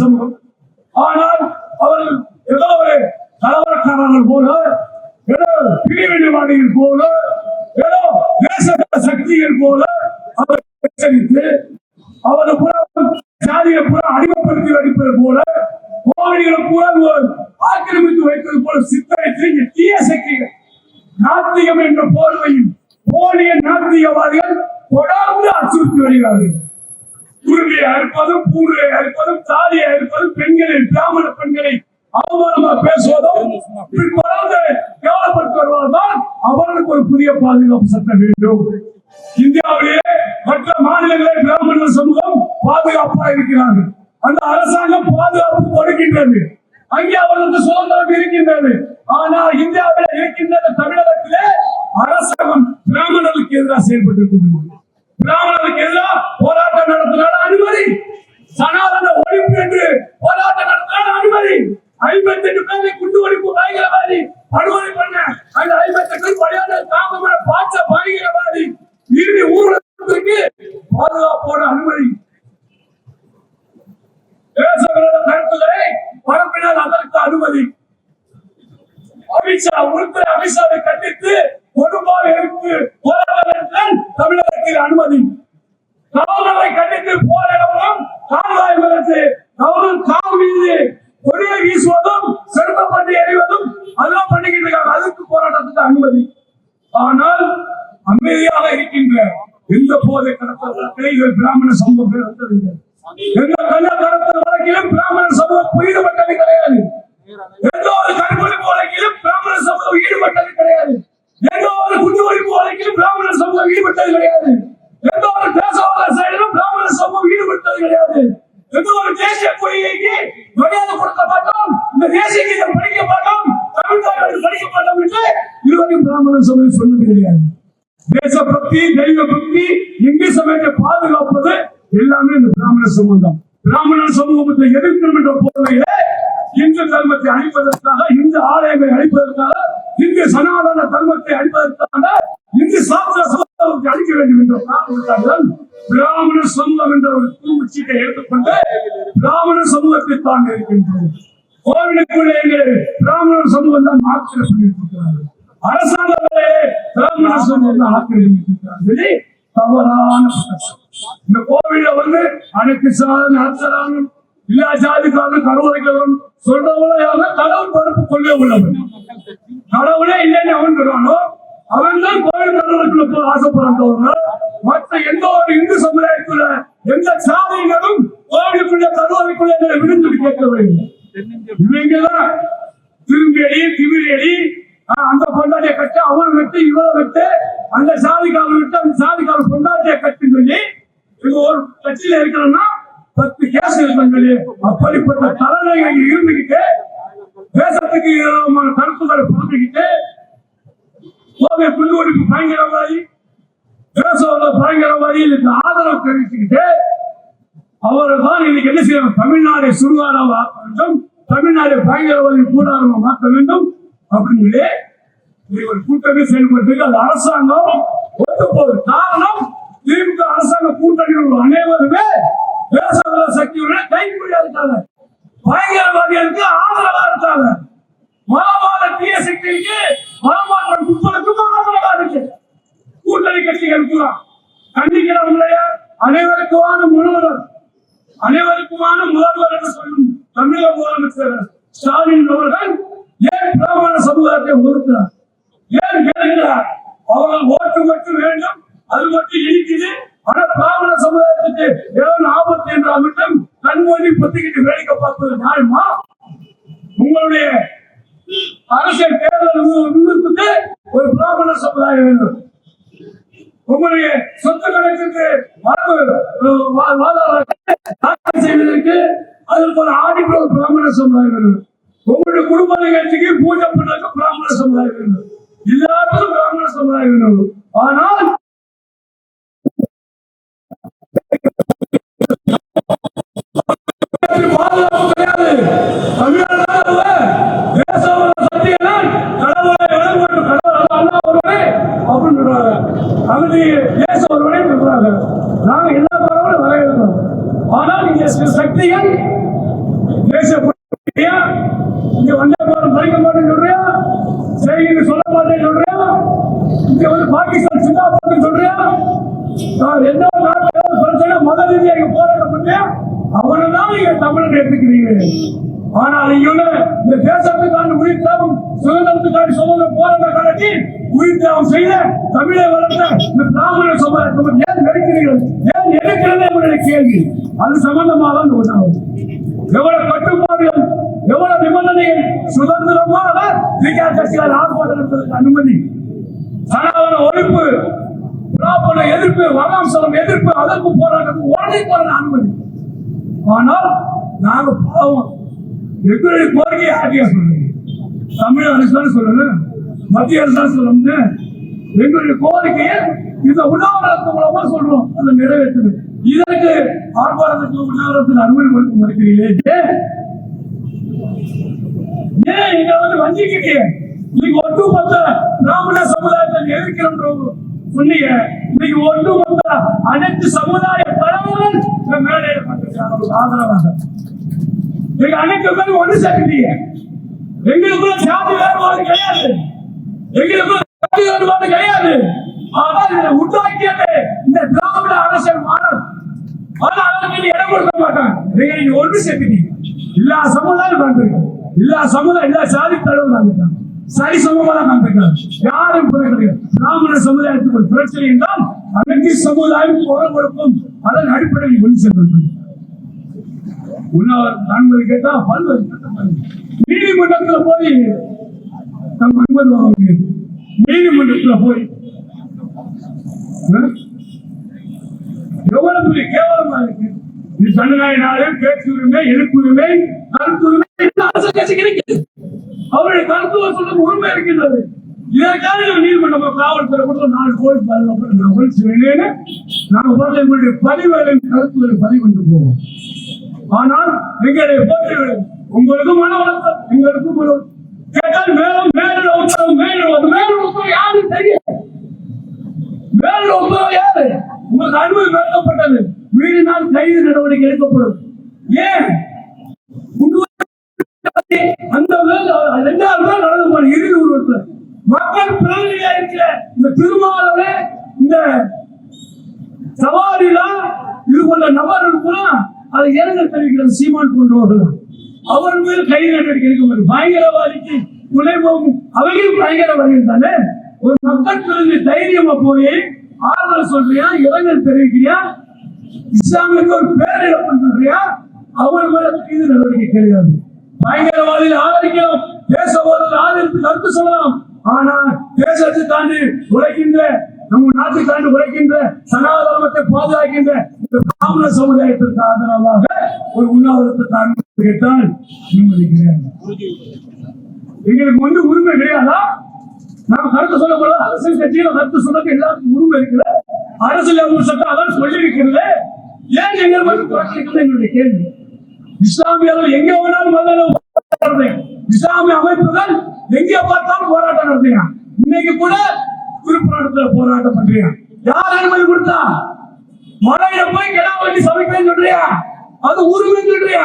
சமூகம் ஆனால் அவர்கள் ஏதோ ஒரு கலவரக்காரர்கள் போல ஏதோ பிரிவினைவாதிகள் போல ஏதோ தேச சக்திகள் போல அவர் எச்சரித்து அவரை புற ஜாதியை புற அடிமைப்படுத்தி வைப்பது போல கோவில்களை புற ஆக்கிரமித்து வைப்பது போல சித்தரித்து இந்த தீய சக்திகள் நாத்திகம் என்ற போர்வையில் போலிய நாத்திகவாதிகள் தொடர்ந்து அச்சுறுத்தி வருகிறார்கள். குருவியை அறுப்பதும் பூர்வை அறுப்பதும் தாலியை அறுப்பதும் பெண்களை பிராமண பெண்களை அவமானமா பேசுவதும் இப்படி தொடர்ந்து வருவதால் அவர்களுக்கு ஒரு புதிய பாதுகாப்பு சட்டம் வேண்டும். இந்தியாவிலேயே மற்ற மாநிலங்களில் பிராமண சமூகம் பாதுகாப்பாக இருக்கிறார்கள். அந்த அரசாங்கம் பாதுகாப்பு கொடுக்கின்றது. அங்கே அவர்களுக்கு சுதந்திரம் இருக்கின்றது. ஆனால் இந்தியாவில் இருக்கின்ற தமிழகத்திலே அரசாங்கம் பிராமணர்களுக்கு எதிராக செயல்பட்டு கொண்டிருக்கிறது. பிராமணருக்கு எதிராக போராட்டம் நடத்தினால அனுமதி. சனாதன ஒழிப்பு என்று போராட்டம் நடத்தினால அனுமதி. ஐம்பத்தி எட்டு பேரை குண்டு ஒழிப்பு பயங்கரவாதி படுகொலை பண்ண அந்த ஐம்பத்தி எட்டு பழைய தாமமான பாச்ச பயங்கரவாதி. இறுதி ஊர்வலத்திற்கு அதெல்லாம் பண்ணிக்கிட்டு இருக்காங்க. அதுக்கு போராட்டத்துக்கு அனுமதி. ஆனால் அமைதியாக இருக்கின்ற எந்த போதை கடத்தல்களை இவர் பிராமண சமூகம் நடத்தவில்லை எந்த கல்ல கடத்தல் வழக்கிலும் பிராமண சமூகம் ஈடுபட்டது கிடையாது. எந்த ஒரு கருப்பொழிப்பு வழக்கிலும் பிராமண சமூகம் ஈடுபட்டது கிடையாது. எந்த ஒரு குண்டுவெடிப்பு வழக்கிலும் பிராமண சமூகம் ஈடுபட்டது கிடையாது. எந்த ஒரு தேசவாத செயலிலும் பிராமண சமூகம் ஈடுபட்டது கிடையாது. எந்த ஒரு தேசிய கொள்கைக்கு மரியாதை கொடுக்க மாட்டோம் இந்த தேசிய கீதம் படிக்க மாட்டோம் தமிழ் தாய்மொழி படிக்க மாட்டோம் என்று இதுவரையும் பிராமண சொன்னது கிடையாது. தேச பக்தி தெய்வ பக்தி இந்து சமயத்தை பாதுகாப்பது எல்லாமே இந்த பிராமண சமூகம் பிராமண சமூகத்தை எதிர்க்கணும் என்ற போர்வையில இந்து தர்மத்தை அழிப்பதற்காக இந்து ஆலயங்களை அழிப்பதற்காக இந்து சனாதன தர்மத்தை அழிப்பதற்காக இந்து சாஸ்திர சமூகத்தை அழிக்க வேண்டும் என்ற காரணத்தால் பிராமண சமூகம் என்ற ஒரு தூமுச்சீட்டை எடுத்துக்கொண்டு பிராமண சமூகத்தை தான் இருக்கின்றது கோவிலுக்குள்ளே பிராமண சமூகம் தான் ஆக்கிரமிப்பு பண்ணியிருக்கிறார்கள் அரசாங்கங்களே ஆக்கிரமித்திருக்கிறார்களே. தவறான இந்த கோவில்ல வந்து அனைத்து சாதனை அர்ச்சரானும் எல்லா ஜாதிக்காரனும் கருவறைகளும் சொல்றவங்கள யாருன்னா கடவுள் பரப்பு கொள்ளே உள்ளவன். கடவுளே இல்லைன்னு அவன் சொல்றானோ? அவன் தான் கோவில் கடவுளுக்குள்ள போய் ஆசைப்படுறவங்க மற்ற எந்த ஒரு இந்து சமுதாயத்துல எந்த சாதியினரும் கோவிலுக்குள்ள கருவறைக்குள்ள விருந்து கேட்க வேண்டும். இவங்கதான் திரும்பியடி அடி அந்த பொண்டாட்டிய கட்டு அவன் விட்டு இவளை விட்டு அந்த சாதிக்காரன் விட்டு அந்த சாதிக்காரன் பொண்டாட்டிய கட்டு சொல்லி இவங்க ஒரு கட்சியில இருக்கிறோம்னா பத்து கேஸ் இருக்கும் சொல்லி அப்படிப்பட்ட தலைநகர் இருந்துகிட்டு தேசத்துக்கு விதமான கருத்துக்களை புரிஞ்சுக்கிட்டு கோவை புல்லுவடிப்பு பயங்கரவாதி தேசோட பயங்கரவாதி இதுக்கு ஆதரவு தெரிவிச்சுக்கிட்டு அவரை தான் இன்னைக்கு என்ன செய்யணும்? தமிழ்நாடு சுடுகாடாக ஆக்க வேண்டும். தமிழ்நாடு பயங்கரவாதி கூடாரமாக மாற்ற வேண்டும். அப்படின்னு ஒரு கூட்டணி செயல்பட்டு அந்த அரசாங்கம் ஒத்து போகுது. காரணம் திமுக அரசாங்க கூட்டணி அனைவருமே தேசபல சக்தியுடன் கைப்பிடியா இருக்காங்க. பயங்கரவாதிகளுக்கு ஆதரவா இருக்காங்க. மதவாத தீய சக்திக்கு மதமாற்ற கும்பலுக்கும் ஆதரவா இருக்கு. கூட்டணி கட்சிகள் கூட கண்டிக்கிறவங்களைய அனைவருக்குமான முதல்வர். அனைவருக்குமான முதல்வர் என்று சொல்லும் தமிழக முதலமைச்சர் ஸ்டாலின் அவர்கள் ஏன் பிராமண சமுதாயத்தை ஒதுக்கிறார் ஏன் கேட்கிறார் அவர்கள் ஓட்டு மட்டும் வேண்டும் அது மட்டும் இருக்குது ஆனா பிராமண சமுதாயத்துக்கு ஏதாவது ஆபத்து என்றால் மட்டும் கண்மொழி பத்திக்கிட்டு வேடிக்கை பார்ப்பது நியாயமா? உங்களுடைய அரசியல் தேர்தல் விருப்பத்துக்கு ஒரு பிராமண சமுதாயம் வேண்டும். உங்களுடைய சொத்து கணக்குக்கு வரவு வா- தாக்கல் செய்வதற்கு அதற்கு ஒரு ஆடிட்டர் ஒரு பிராமண சமுதாயம் வேணும் செய்யுங்க சொல்ல சொல்றியா இங்க வந்து பாகிஸ்தான் சிந்தாபாத் சொல்றியா நான் எந்த நாட்டில் பிரச்சனை மத ரீதியாக போராட்டம் பண்ணேன். அவனை தான் நீங்க தமிழர் எடுத்துக்கிறீங்க. ஆனால் நீங்க இந்த தேசத்துக்கான உயிர் தேவம் சுதந்திரத்துக்கான சுதந்திர போராட்ட காலத்தில் உயிர் தேவம் செய்த தமிழை வளர்த்த இந்த பிராமண சமுதாயத்தை ஏன் நினைக்கிறீர்கள் ஏன் நினைக்கிறதே என்னுடைய கேள்வி. அது சம்பந்தமாக தான் ஒன்றாகும் எவ்வளவு கட்டுப்பாடுகள் எவ்வளவு நிபந்தனைகள் சுதந்திரமான திகா கட்சியால் ஆர்ப்பாட்டத்திற்கு அனுமதி. சனாதன ஒழிப்பு பிராபல எதிர்ப்பு வராம்சலம் எதிர்ப்பு அதற்கு போராட்டத்துக்கு உடனே போராட அனுமதி. ஆனால் நாங்க பாவம். எங்களுடைய கோரிக்கை ஆட்டியா சொல்லுங்க தமிழ் அரசு தான் மத்திய அரசு தான் எங்களுடைய கோரிக்கையை இந்த உண்ணாவிரத்து மூலமா சொல்றோம். அதை நிறைவேற்றுது. இதற்கு ஆர்ப்பாட்டத்துக்கு உண்ணாவிரத்துக்கு அனுமதி கொடுக்க மறுக்கிறீங்களே ஏன்? ஏன் இங்க வந்து வஞ்சிக்கிறீங்க இன்னைக்கு ஒட்டுமொத்த பிராமண சமுதாயத்தை எதிர்க்கிறோம் புண்ணிய இன்னைக்கு ஒட்டுமொத்த அனைத்து சமுதாய தலைவர்கள் இந்த மேடையில் வந்திருக்காங்க ஆதரவாக. இன்னைக்கு அனைத்து பேரும் ஒன்று சேர்க்கிறீங்க எங்களுக்குள்ள சாதி வேறுபாடு கிடையாது. எங்களுக்குள்ள சாதி வேறுபாடு கிடையாது. ஆனால் இதை உண்டாக்கியது இந்த திராவிட அரசியல் மாடல். ஆனா நீ இடம் கொடுக்க மாட்டாங்க. நீங்க நீங்க ஒன்று சேர்த்துட்டீங்க. எல்லா சமுதாயம் வந்திருக்காங்க எல்லா சமுதாயம் எல்லா சாதி தலைவர் வந்திருக்காங்க சரி சமூகம் வந்திருக்காங்க யாரும் கிடையாது. பிராமண சமுதாயத்துக்கு ஒரு பிரச்சனை என்றால் அனைத்து சமுதாயம் குரல் கொடுக்கும். அதன் அடிப்படையில் கொண்டு சென்றிருக்கிறது உண்ணாவிரதம் காண்பது கேட்டா பல்வேறு நீதிமன்றத்துல போய் நம்ம அனுமதி வாங்க முடியாது. நீதிமன்றத்துல போய் எவ்வளவு பெரிய கேவலமா இருக்கு? இது ஜனநாயக நாடு பேச்சு உரிமை எழுப்பு உரிமை கருத்து உரிமை அவருடைய கருத்துவ சொல்ல உரிமை இருக்கின்றது. இதற்காக நம்ம நீதிமன்றம் காவல்துறை கூட நாலு கோடி பாதுகாப்பு நான் ஒழிச்சு வெளியேன்னு போட்ட எங்களுடைய பதிவுகளை கருத்துக்களை பதிவு கொண்டு போவோம். ஆனால் எங்களுடைய போட்டிகள் உங்களுக்கும் மன வளர்த்தம் எங்களுக்கும் மன கேட்டால் மேலும் மேல உத்தரவு மேலும் அது மேலும் உத்தரவு யாரும் தெரியும்? மேல உத்தரவு யாரு? உங்களுக்கு அனுமதி மறுக்கப்பட்டது மீறினால் கைது நடவடிக்கை எடுக்கப்படும். ஏன்? அந்த ரெண்டாவது நாள் நடந்து போன இறுதி உருவத்தில் மக்கள் பிரதிநிதியா இருக்கிற இந்த திருமாவளவ இந்த சவாரிலாம் இது கொண்ட நபர்கள் கூட அதை இரங்கல் தெரிவிக்கிறது சீமான் போன்றவர்கள் அவர் மீது கைது நடவடிக்கை எடுக்க முடியும் பயங்கரவாதிக்கு துணை போகும். அவையும் பயங்கரவாதிகள் தானே ஒரு மக்கள் பிரதிநிதி தைரியமா போய் ஆறுதல் சொல்றியா? இரங்கல் தெரிவிக்கிறியா? இஸ்லாமிற்கு ஒரு பேரிழப்பு சொல்றியா அவர் மேல இது நடவடிக்கை கிடையாது. பயங்கரவாதிகள் ஆதரிக்கலாம். தேசவாதிகள் ஆதரித்து கருத்து சொல்லலாம். ஆனால் தேசத்தை தாண்டி உழைக்கின்ற நம்ம நாட்டை தாண்டி உழைக்கின்ற சனாதனத்தை பாதுகாக்கின்ற இந்த பிராமண சமுதாயத்திற்கு ஆதரவாக ஒரு உண்ணாவிரத்தை தாண்டி கேட்டால் நிம்மதிக்கிறேன் எங்களுக்கு வந்து உரிமை கிடையாதா? நாம் கருத்து சொல்லக்கூடாது. அரசியல் கட்சியில கருத்து சொல்ல எல்லாருக்கும் உரிமை இருக்குல்ல? அரசியல் அமைப்பு சட்டம் அதான் சொல்லி இருக்கிறது ஏன் எங்க மட்டும் புறக்கணிக்கிறது எங்களுடைய கேள்வி? இஸ்லாமியர்கள் எங்க வேணாலும் முதல்ல போராட்டம் இஸ்லாமிய அமைப்புகள் எங்க பார்த்தாலும் போராட்டம் நடத்துங்க. இன்னைக்கு கூட திருப்பரத்துல போராட்டம் பண்றீங்க. யார் அனுமதி கொடுத்தா? மலையில போய் கிடா வண்டி சமைக்கிறேன்னு சொல்றியா? அது உரிமை சொல்றியா?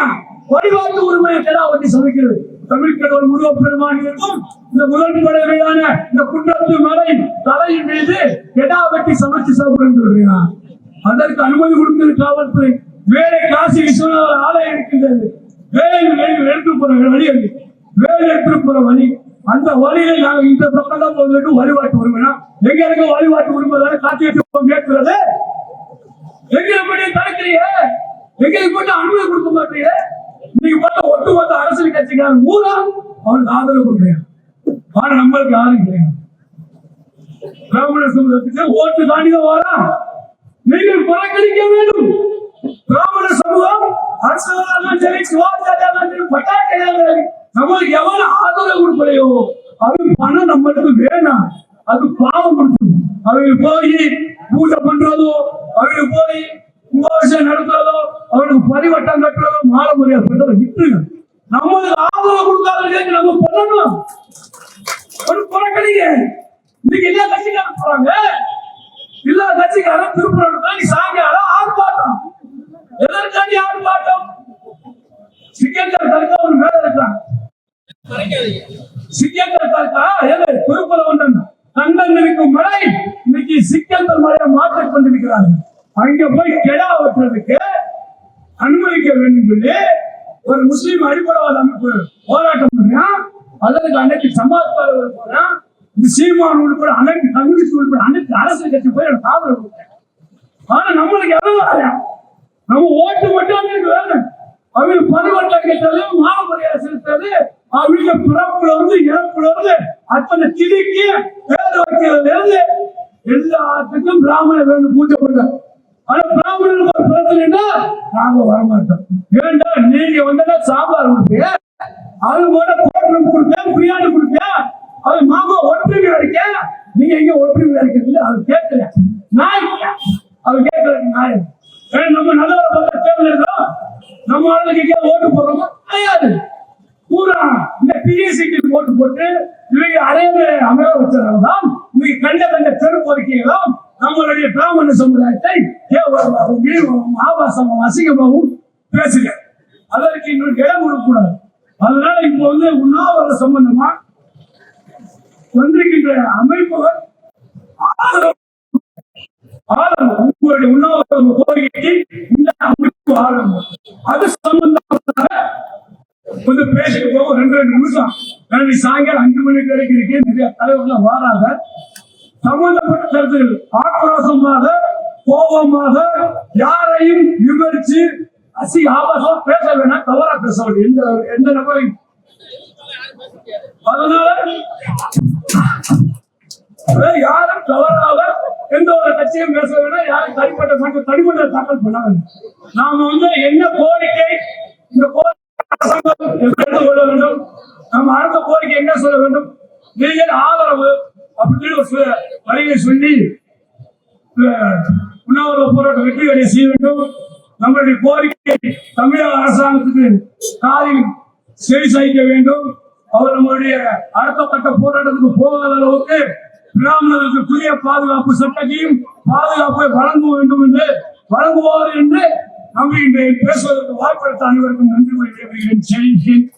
வழிபாட்டு உரிமையை கிடா வண்டி சமைக்கிறது. தமிழ் கடவுள் முருகப்பெருமானிற்கும் இந்த முதல் படையான இந்த குன்றத்து மலை தலையின் மீது கெடா வெட்டி சமைச்சு சாப்பிடுன்னு சொல்றியா அதற்கு அனுமதி கொடுத்தது காவல்துறை. வேலை காசி விஸ்வநாத ஆலயம் இருக்கின்றது. வேலை எடுத்து போற வழி அது. வேலை எடுத்து போற வழி. அந்த வழியில நாங்க இந்த பக்கம் தான் போகிறது வழிபாட்டு உரிமைனா. எங்க இருக்க வழிபாட்டு உரிமை? தானே காட்சி வச்சு கேட்கிறது. எங்க எப்படி தடுக்கிறீங்க? எங்களுக்கு போட்டு அனுமதி கொடுக்க மாட்டீங்க? நீங்க பார்த்தா ஒட்டுமொத்த கட்சிக்காரன் மூணா அவனுக்கு ஆதரவு கொடுக்குறீங்க ஆனா நம்மளுக்கு யாரும் கிடையாது பிராமண சமூகத்துக்கு ஓட்டு தாண்டி தான் நீங்கள் புறக்கணிக்க வேண்டும். பிராமண சமூகம் அரசாங்கம் சரி சிவாச்சாரியாலும் சரி நம்மளுக்கு எவ்வளவு ஆதரவு கொடுக்கலையோ அது பணம் நம்மளுக்கு வேணாம் அது பாவம் கொடுக்கும் அவங்க போய் பூஜை பண்றதோ அவங்க போய் கும்பாபிஷேகம் நடத்துறதோ அவனுக்கு பரிவட்டம் கட்டுறதோ மாலை மரியாதை பண்றதோ விட்டுருங்க. நம்மளுக்கு ஆதரவு கொடுக்காத நம்ம பண்ணணும். ஒரு புறக்கணிங்க. இன்னைக்கு எல்லா கட்சிக்காரன் போறாங்க. எல்லா கட்சிக்காரன் திருப்பூர் தான் சாயங்காலம் ஆர்ப்பாட்டம். எதற்காண்டி ஆர்ப்பாட்டம்? சிக்கந்தர் தர்கா ஒரு மேல இருக்காங்க சிக்கந்தர் தாத்தா திருப்பூர் ஒன்றன் தந்தன் இருக்கும் மழை. இன்னைக்கு சிக்கந்தர் மழையை மாற்றிக் கொண்டிருக்கிறார்கள். அங்க போய் கெடா வெட்டுறதுக்கு அனுமதிக்க வேண்டும் சொல்லி ஒரு முஸ்லீம் அடிப்படைவாத அமைப்பு போராட்டம் பண்ணா அல்லது அன்னைக்கு சமாஜ் போனா இந்த சீமான் உள்பட அனைத்து கம்யூனிஸ்ட் உள்பட அனைத்து அரசியல் கட்சி போய் எனக்கு ஆதரவு கொடுத்தேன் ஆனா நம்மளுக்கு எவ்வளவு வேலை? நம்ம ஓட்டு மட்டும் அவங்களுக்கு வேணும். அவங்க பரிவர்த்தனை கேட்டது மாமரியாதை செலுத்தது அவங்க பிறப்புல இருந்து இறப்புல இருந்து அத்தனை திடுக்கி பேர் வைக்கிறதுல இருந்து எல்லாத்துக்கும் பிராமண வேணும் பூஜை பண்ண ஆனா பிராமணனுக்கு ஒரு பிரச்சனைனா நாங்க வரமாட்டோம். ஏண்டா நீங்க வந்தா சாம்பார் கொடுப்பீங்க அது போல கோட்டம் கொடுத்தேன் பிரியாணி கொடுத்தேன் அது மாமா ஒற்றுமை அடிக்க நீங்க எங்க ஒற்றுமை அடிக்கிறது அது கேட்கல. நாய். அவர் கேட்கல நாய். ஏன்னா நம்ம நல்லவரை பார்த்தா தேர்ந்தெடுக்கிறோம் நம்ம ஆளுக்கு எங்கேயாவது ஓட்டு போடுறோமா? கிடையாது. பூரா இந்த பிஎஸ்சிக்கு ஓட்டு போட்டு இவங்க அரையவே அமைய வச்சதால்தான் இன்னைக்கு கண்ட கண்ட தெருப்பொறுக்கைகளும் நம்மளுடைய பிராமண சமுதாயத்தை கேவலமாகவும் வீரமாகவும் ஆபாசமாகவும் அசிங்கமாகவும் பேசுங்க அதற்கு இன்னொரு இடம் கொடுக்கக்கூடாது. அதனால இப்போ வந்து உண்ணாவிர சம்பந்தமா வந்திருக்கின்ற அமைப்புகள் ஆரம்பம் உங்களுடைய உண்ணாவிரத கோரிக்கைக்கு இந்த அமைப்பு ஆரம்பம் அது சம்பந்தமாக கொஞ்சம் பேசிட்டு போவோம். ரெண்டு ரெண்டு நிமிஷம். ஏன்னா சாயங்காலம் அஞ்சு மணிக்கு வரைக்கும் இருக்கு நிறைய தலைவர்கள் வாராங்க. சம்பந்தப்பட்ட ஆக்ரோஷமாக கோபமாக யாரையும் விமர்சி அசி ஆபாசம் பேச வேணாம் தவறா பேச எந்த எந்த நபரையும். அதனால யாரும் தவறாக எந்த ஒரு கட்சியும் பேச வேண்டாம் யாரும் தனிப்பட்ட மட்டும் தனிப்பட்ட தாக்கல் பண்ண வேண்டும் நாம வந்து என்ன கோரிக்கை இந்த கோரிக்கை அரசாங்கம் கொள்ள வேண்டும். நம்ம அடுத்த கோரிக்கை என்ன சொல்ல வேண்டும்? நீங்கள் ஆதரவு அப்படின்னு ஒரு சொல்லி உண்ணாவிரத போராட்டம் வெற்றி அடைய செய்ய வேண்டும். நம்மளுடைய கோரிக்கை தமிழக அரசாங்கத்துக்கு காலில் செவி சாய்க்க வேண்டும். அவர் நம்மளுடைய அடுத்த கட்ட போராட்டத்துக்கு போகாத அளவுக்கு பிராமணர்களுக்கு புதிய பாதுகாப்பு சட்டத்தையும் பாதுகாப்பை வழங்க வேண்டும் என்று வழங்குவார் என்று நம்புகின்றேன் பேசுவதற்கு வாய்ப்பளித்த அனைவருக்கும் நன்றி கூறி விடைபெறுகிறேன்.